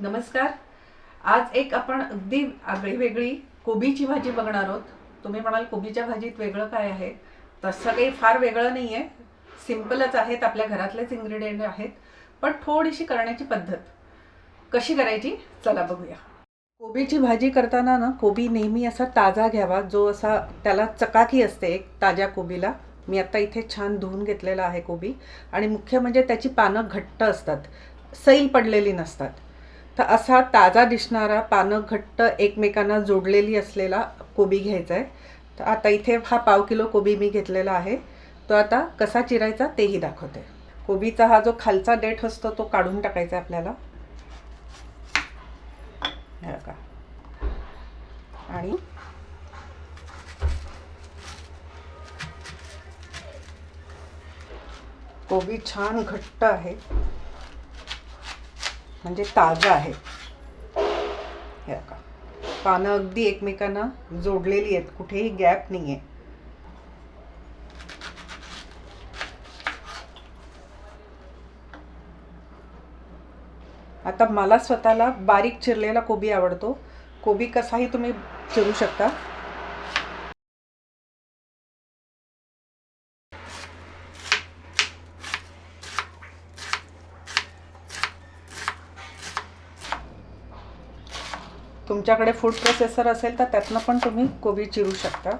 नमस्कार. आज एक आपण अगदी आगळी वेगळी कोबीची भाजी बघणार आहोत. तुम्ही म्हणाल कोबीच्या भाजीत वेगळं काय आहे? तसं काही फार वेगळं नाही आहे सिम्पलच आहेत आपल्या घरातलेच इन्ग्रेडियंट आहेत पण थोडीशी करण्याची पद्धत. कशी करायची? चला बघूया. कोबीची भाजी करताना ना कोबी नेहमी असा ताजा घ्यावा जो असा त्याला चकाकी असते एक ताज्या कोबीला. मी आता इथे छान धुवून घेतलेला आहे कोबी. आणि मुख्य म्हणजे त्याची पानं घट्ट असतात. सैल पडलेली नसतात. तर असा ताजा दिसणारा पानं घट्ट एकमेकांना जोडलेली असलेला कोबी घ्यायचा आहे तर आता इथे हा पाव किलो कोबी मी घेतलेला आहे. तो आता कसा चिरायचा तेही दाखवते. कोबीचा हा जो खालचा देठ असतो तो काढून टाकायचा आहे आपल्याला. हे आणि कोबी छान घट्ट आहे. म्हणजे ताजा आहे. हे का पानं अगदी एकमेकांना जोडलेली आहेत. कुठेही गॅप नाही आहे आता मला स्वतःला बारीक चिरलेला कोबी आवडतो. कोबी कसाही तुम्ही चिरू शकता. तुमच्याकडे फूड प्रोसेसर असेल तर त्यातनं पण तुम्ही कोबी चिरू शकता.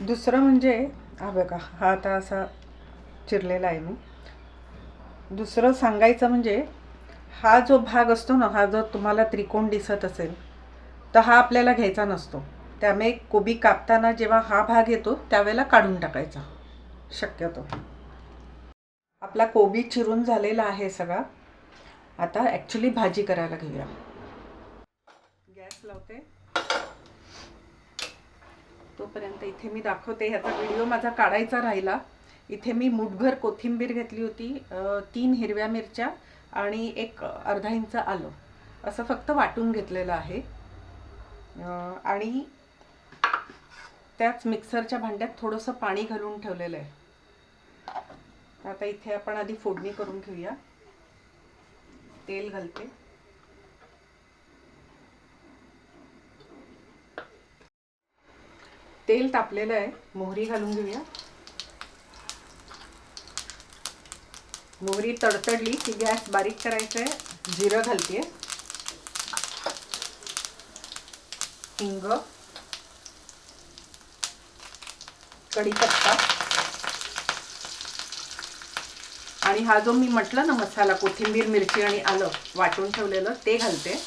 दुसरं म्हणजे हा बघा हा आता असा चिरलेला आहे मी. दुसरं सांगायचं म्हणजे हा जो भाग असतो ना हा जो तुम्हाला त्रिकोण दिसत असेल तर हा आपल्याला घ्यायचा नसतो. त्यामुळे कोबी कापताना जेव्हा हा भाग येतो त्यावेळेला काढून टाकायचा. शक्यतो. आपला कोबी चिरून झालेला आहे सगळा. आता ॲक्च्युली भाजी करायला घेऊया. गॅस लावते. तोपर्यंत इथे मी दाखवते ह्याचा व्हिडिओ माझा काढायचा राहिला. इथे मी मुठभर कोथिंबीर घेतली होती तीन हिरव्या मिरच्या आणि एक अर्धा इंच आलं. असं फक्त वाटून घेतलेलं आहे. आणि त्याच मिक्सरच्या भांड्यात थोडंसं पाणी घालून ठेवलेलं आहे. आता इथे आपण आधी फोडणी करून घेऊया. तेल घालते. तेल तापलेलं आहे. मोहरी घालून घेऊया. मोहरी तडतडली की गॅस बारीक करायचं आहे जिरं घालते. हिंग. कढीपत्ता. आणि हा जो मी म्हटलं ना मसाला कोथिंबीर मिरची आणि आलं वाटून ठेवलेलं ते घालते.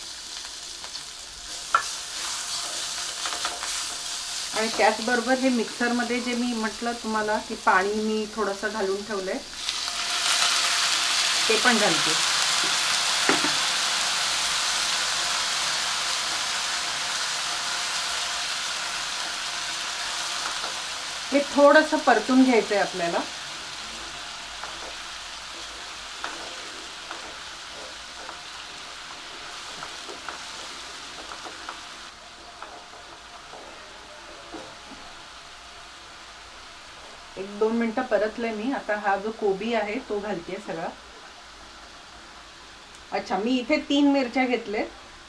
आणि त्याचबरोबर हे मिक्सरमध्ये जे मी म्हटलं तुम्हाला की पाणी मी थोडंसं घालून ठेवलंय ते पण घालते. हे थोडंसं परतून घ्यायचंय आपल्याला. एक दोन मिनटं परतले मी. आता हा जो कोबी आहे तो घालते सगळा. अच्छा मी इथे तीन मिरच्या घेतले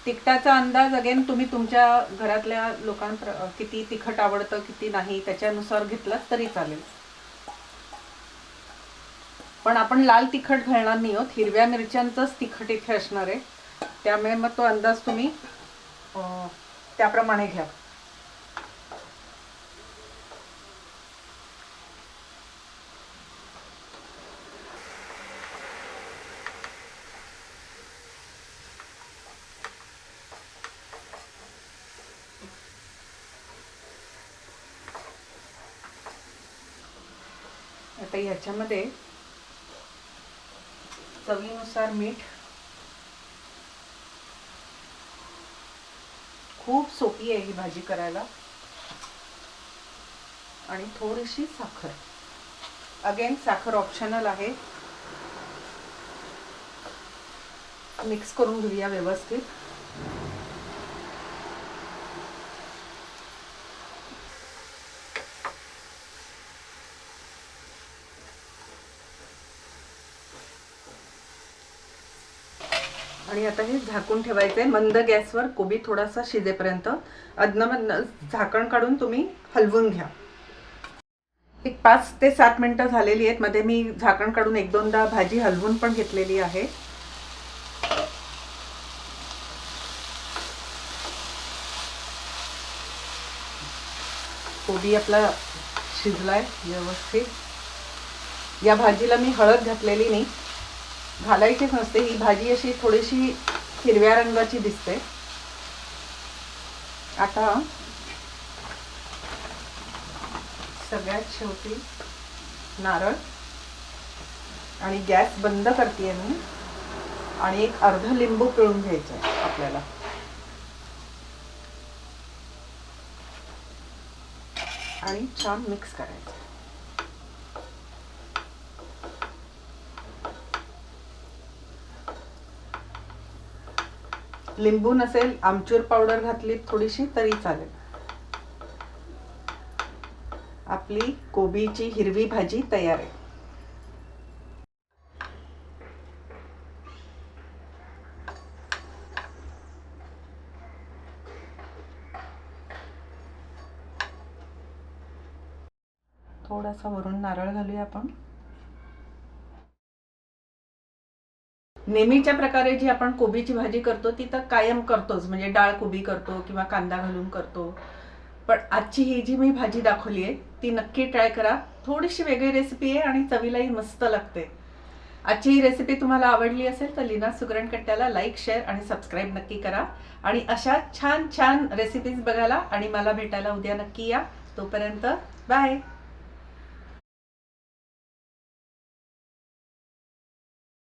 तिखटाचा अंदाज अगेन तुम्ही तुमच्या घरातल्या लोकांप्र किती तिखट आवडतं किती नाही त्याच्यानुसार घेतलं तरी चालेल. पण आपण लाल तिखट घालणार नाही आहोत. हिरव्या मिरच्यांचंच तिखट इथे असणार आहे. त्यामुळे मग तो अंदाज तुम्ही त्याप्रमाणे घ्या. आता ह्याच्यामध्ये चवीनुसार मीठ खूप सोपी आहे ही भाजी करायला. आणि थोडीशी साखर. अगेन साखर ऑप्शनल आहे. मिक्स करून घेऊया व्यवस्थित. आणि आता हे झाकून ठेवायचं आहे मंद गॅसवर कोबी थोडासा शिजेपर्यंत. अदनमधनं झाकण काढून तुम्ही हलवून घ्या. एक पाच ते सात मिनटं झालेली आहेत. मध्ये मी झाकण काढून एक दोनदा भाजी हलवून पण घेतलेली आहे. कोबी आपला शिजलाय व्यवस्थित. या भाजीला मी हळद घातलेली नाही. घालायचीच नसते. ही भाजी अशी थोडीशी हिरव्या रंगाची दिसते. आता सगळ्यात शेवटी नारळ आणि गॅस बंद करते मी. आणि एक अर्ध लिंबू पिळून घ्यायचं आहे आपल्याला. आणि छान मिक्स करायचं. लिंबू नसेल आमचूर पावडर घातली थोडीशी तरी चालेल. आपली कोबीची हिरवी भाजी तयार आहे. थोडासा वरून नारळ घालूया आपण. नेहमीच्या प्रकारे जी आपण कोबीची भाजी करतो ती तर कायम करतोच. म्हणजे डाळ कोबी करतो किंवा कांदा घालून करतो. पण आजची ही जी मी भाजी दाखवली आहे ती नक्की ट्राय करा. थोडीशी वेगळी रेसिपी आहे आणि चवीलाही मस्त लागते. आजची ही रेसिपी तुम्हाला आवडली असेल तर लीना सुगरणकट्ट्याला लाईक शेअर आणि सबस्क्राईब नक्की करा. आणि अशा छान छान रेसिपीज बघायला आणि मला भेटायला उद्या नक्की या. तोपर्यंत बाय!